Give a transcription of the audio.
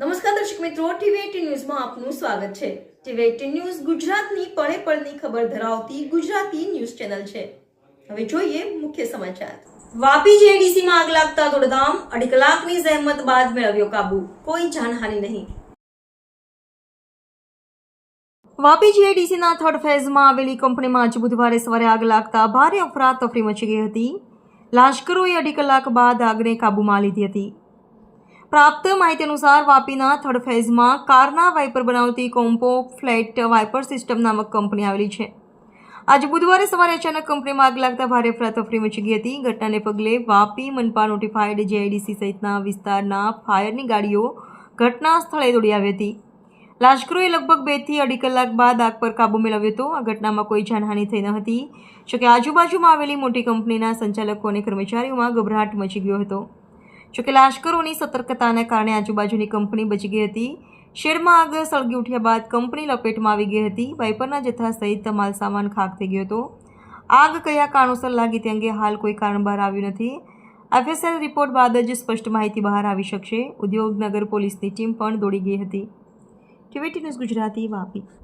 નમસ્કાર દર્શક મિત્રો ટીવી ન્યૂઝમાં આપનું સ્વાગત છે. ટીવી એટીન ન્યૂઝ ગુજરાતની પળે પળની ખબર ધરાવતી ગુજરાતી ન્યૂઝ ચેનલ છે. હવે જોઈએ મુખ્ય સમાચાર. વાપી જેડીસીમાં આગ લાગતા દોડધામ, અઢી કલાકની જહેમત બાદ મેળવ્યો કાબુ. કોઈ જાનહાનિ નહીં. વાપી જીઆઈડીસીના થર્ડ ફેઝમાં આવેલી કંપનીમાં આજ બુધવારે સવારે આગ લાગતા ભારે અફરાતફરી મચી ગઈ હતી. લાશ્કરોએ અઢી કલાક બાદ આગને કાબૂમાં લીધી હતી. પ્રાપ્ત માહિતી અનુસાર વાપીના થર્ડ ફેઝમાં કારના વાઇપર બનાવતી કોમ્પો ફ્લેટ વાઇપર સિસ્ટમ નામક કંપની આવેલી છે. આજે બુધવારે સવારે અચાનક કંપનીમાં આગ લાગતા ભારે અફરાતફરી મચી ગઈ હતી. ઘટનાને પગલે વાપી મનપા નોટિફાઈડ જેઆઈડીસી સહિતના વિસ્તારના ફાયરની ગાડીઓ ઘટના સ્થળે દોડી આવી હતી. લાશ્કરોએ લગભગ બેથી અઢી કલાક બાદ આગ પર કાબૂ મેળવ્યો હતો. આ ઘટનામાં કોઈ જાનહાનિ થઈ ન હતી, જોકે આજુબાજુમાં આવેલી મોટી કંપનીના સંચાલકો અને કર્મચારીઓમાં ગભરાટ મચી ગયો હતો. જોકે લાશ્કરોની સતર્કતાને કારણે આજુબાજુની કંપની બચી ગઈ હતી. શેડમાં આગ સળગી ઉઠ્યા બાદ કંપની લપેટમાં આવી ગઈ હતી. વાઇપરના જથ્થા સહિત માલ સામાન ખાક થઈ ગયો હતો. આગ કયા કારણોસર લાગી તે અંગે હાલ કોઈ કારણ બહાર આવ્યું નથી. એફએસએલ રિપોર્ટ બાદ જ સ્પષ્ટ માહિતી બહાર આવી શકશે. ઉદ્યોગનગર પોલીસની ટીમ પણ દોડી ગઈ હતી. TV news Gujarati Vapi.